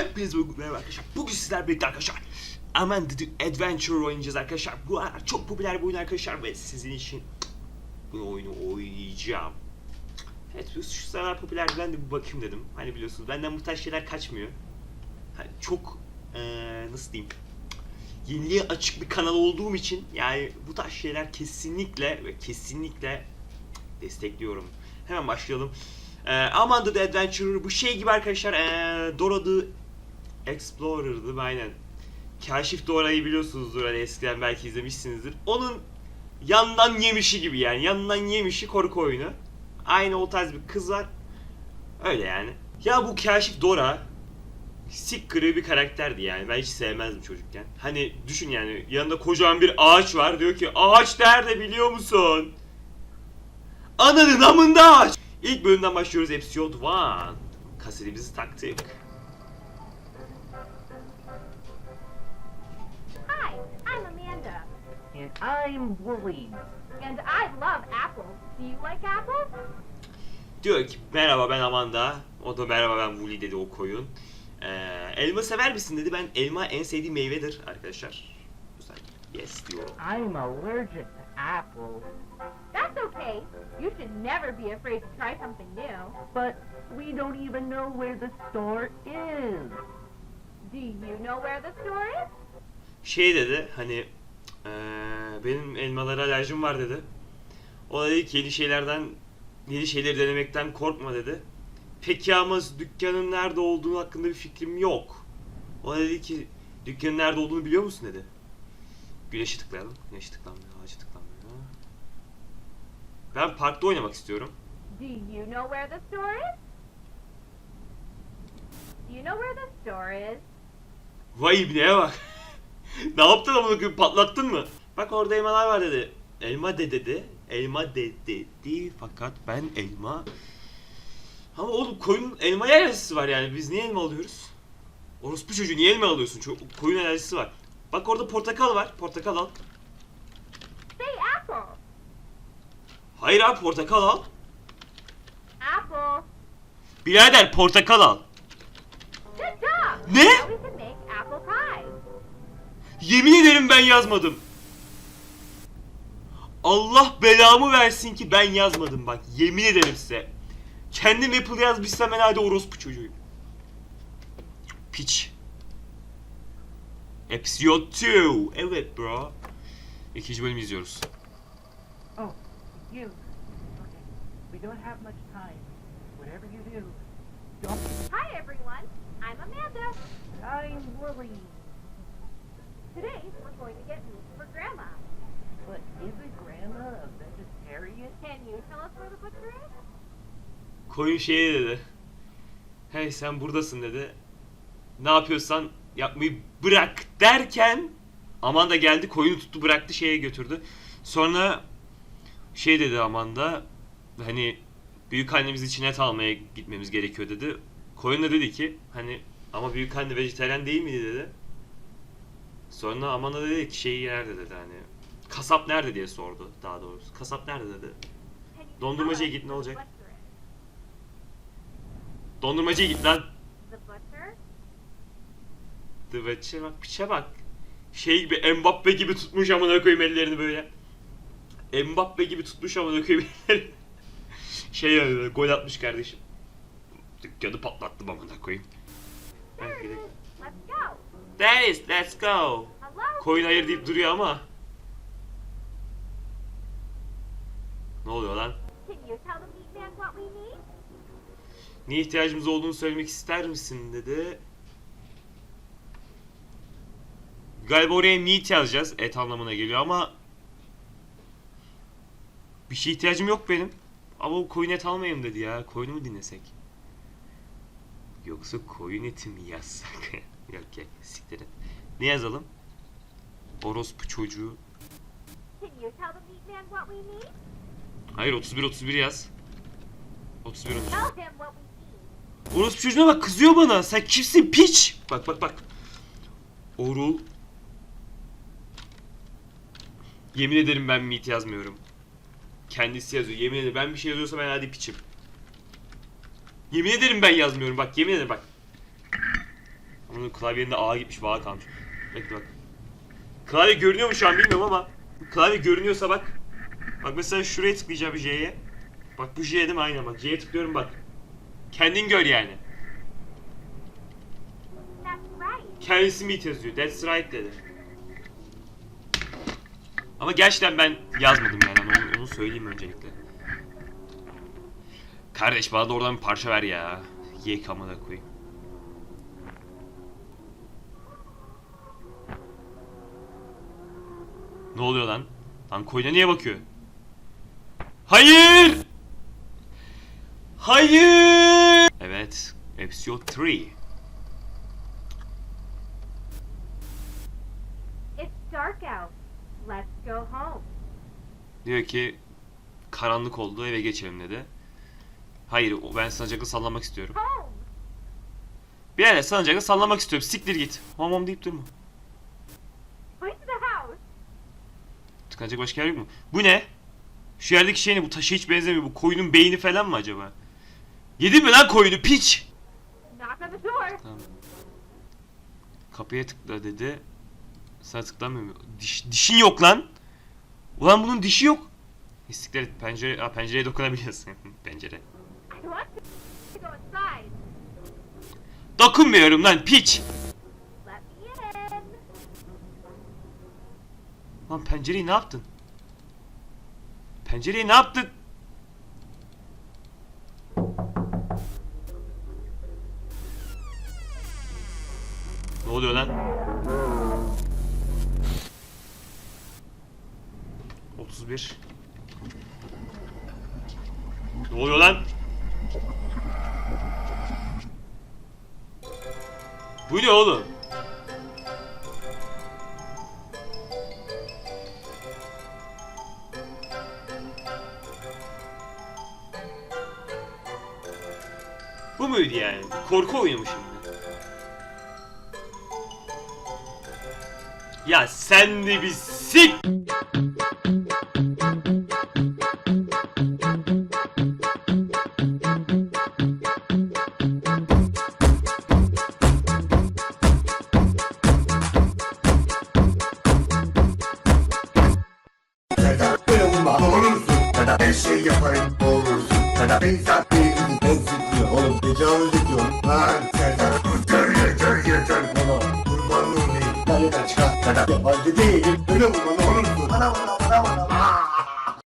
Hepinize merhaba arkadaşlar. Bugün sizler birlikte arkadaşlar. Aman The Adventure oynayacağız arkadaşlar. Bu aralar çok popüler bir oyun arkadaşlar ve sizin için bu oyunu oynayacağım. Evet şu sıralar popüler ben de bir bakayım dedim. Hani biliyorsunuz benden bu tarz şeyler kaçmıyor. Hani çok eee nasıl diyeyim yeniliğe açık bir kanal olduğum için yani bu tarz şeyler kesinlikle ve kesinlikle destekliyorum. Hemen başlayalım. Ee, Amanda the Adventurer bu şey gibi arkadaşlar ee, Dora the Explorer'dı aynen. Kaşif Dora'yı biliyorsunuzdur hani eskiden belki izlemişsinizdir. Onun yandan yemişi gibi yani yandan yemişi korku oyunu. Aynı o tarz bir kız var. Öyle yani. Ya bu Kaşif Dora sik kırığı bir karakterdi yani. Ben hiç sevmezdim çocukken. Hani düşün yani yanında kocaman bir ağaç var. Diyor ki ağaç nerede biliyor musun? Ananın amında ağaç. İlk bölümden başlıyoruz episode 1. Kasetimizi taktık. Hi, I'm Amanda, And I'm Wooly. and I love apples. Do you like apples? Diyor ki merhaba ben Amanda. O da merhaba ben Wooly dedi o koyun. Ee, elma sever misin dedi. Ben elma en sevdiğim meyvedir arkadaşlar. Güzel. Yes diyorum. I'm allergic to apples, That's okay. You should never be afraid to try something new. but we don't even know where the store is. Do you know where the store is? Şey dedi hani eee, benim elmalara alerjim var dedi. O da dedi ki yeni şeylerden yeni şeyleri denemekten korkma dedi. Peki ama dükkanın nerede olduğunu hakkında bir fikrim yok. O da dedi ki dükkanın nerede olduğunu biliyor musun dedi. Güneşi tıklayalım. Güneşi tıklanmıyor, ağacı tıklanmıyor. Ben parkta oynamak istiyorum. Do you know where the store is? Do you know where the store is? Vay ibneye bak. ne yaptın amına koyayım patlattın mı? Bak orada elmalar var dedi. Elma de dedi. Elma de dedi fakat ben elma... Ama oğlum koyun elma alerjisi var yani biz niye elma alıyoruz? Orospu çocuğu niye elma alıyorsun? Çok, koyun alerjisi var. Bak orada portakal var. Portakal al. Say apple. Hayır abi portakal al. Apple. Birader portakal al. Ne? Yemin ederim ben yazmadım. Allah belamı versin ki ben yazmadım bak. Yemin ederim size. Kendim Apple yazmışsam ben hadi orospu çocuğuyum. Piç. Episode 2. Evet bro. İkinci bölüm izliyoruz. Oh, you. Okay, we don't have much time. Whatever you do, don't. Hi everyone. I'm Amanda. I'm Wooly. Today we're going to get meat for Grandma. But isn't Grandma a vegetarian? Can you tell us where the butcher is? Koyun şeye dedi. Hey sen buradasın dedi. Ne yapıyorsan yapmayı bırak derken Amanda geldi koyunu tuttu bıraktı şeye götürdü. Sonra şey dedi Amanda hani büyük annemiz için et almaya gitmemiz gerekiyor dedi. Koyun da dedi ki hani ama büyük anne vejetaryen değil miydi dedi. Sonra Amanda dedi ki şey nerede dedi hani kasap nerede diye sordu daha doğrusu. Kasap nerede dedi. You Dondurmacıya git, ne olacak? Butcher? Dondurmacıya git lan. The butcher? The Witcher bak piçe bak. Şey gibi Mbappe gibi tutmuş amına koyayım ellerini böyle. Mbappe gibi tutmuş amına koyayım ellerini. şey yani gol atmış kardeşim. Dükkanı patlattım amına koyayım. There gidelim. is. Let's go. There is, let's go. Hello. Koyun hayır deyip duruyor ama. Ne oluyor lan? Can you tell the meat man what we need? Niye ihtiyacımız olduğunu söylemek ister misin dedi. Galiba oraya meat yazacağız. Et anlamına geliyor ama bir şey ihtiyacım yok benim. Ama o koyun et almayayım dedi ya. Koyunu mu dinlesek? Yoksa koyun eti mi yazsak? yok ya siktir et. Ne yazalım? Orospu çocuğu. Hayır 31 31 yaz. 31 31. Tell him what we need. Orospu çocuğuna bak kızıyor bana. Sen kimsin piç? Bak bak bak. Orul. Yemin ederim ben meat yazmıyorum. Kendisi yazıyor. Yemin ederim ben bir şey yazıyorsam ben hadi piçim. Yemin ederim ben yazmıyorum. Bak yemin ederim bak. Onun klavyenin de ağa gitmiş, bağa kalmış. Bekle bak. Klavye görünüyor mu şu an bilmiyorum ama klavye görünüyorsa bak. Bak mesela şuraya tıklayacağım J'ye. Bak bu J değil mi? Aynen bak. J'ye tıklıyorum bak. Kendin gör yani. Kendisi meet yazıyor. That's right dedi. Ama gerçekten ben yazmadım yani onu, onu söyleyeyim öncelikle. Kardeş bana da oradan bir parça ver ya. Ye kamına koyayım. Ne oluyor lan? Lan koyuna niye bakıyor? Hayır! Hayır! Evet, episode 3. It's dark out. Let's go home. Diyor ki karanlık oldu eve geçelim dedi. Hayır ben sancakla sallamak istiyorum. Home. Bir yere sancakla sallamak istiyorum. Siktir git. Hom hom deyip durma. Tıkanacak başka yer yok mu? Bu ne? Şu yerdeki şey ne? Bu taşa hiç benzemiyor. Bu koyunun beyni falan mı acaba? Yedin mi lan koyunu piç? Tamam. Kapıya tıkla dedi. Sana tıklamıyor mu? Diş, dişin yok lan. Ulan bunun dişi yok. İstikler. Pencere, Aa, pencereye dokunabiliyorsun. Pencere. Dokunmuyorum lan piç. Lan pencereyi ne yaptın? Pencereyi ne yaptın? Oluyor lan? 31 Ne oluyor lan? Bu ne oğlum? Bu muydu yani? Korku oyunu mu şimdi? Ya sen de bir sik! Her şey yaparım olursun Kadar ben zaten Ben sıkıyor oğlum tecavüz ediyorum Lan Serdar Yeter yeter yeter Bana kaç kat. Hadi değilim. Ölüm bana olur mu? Bana bana bana bana.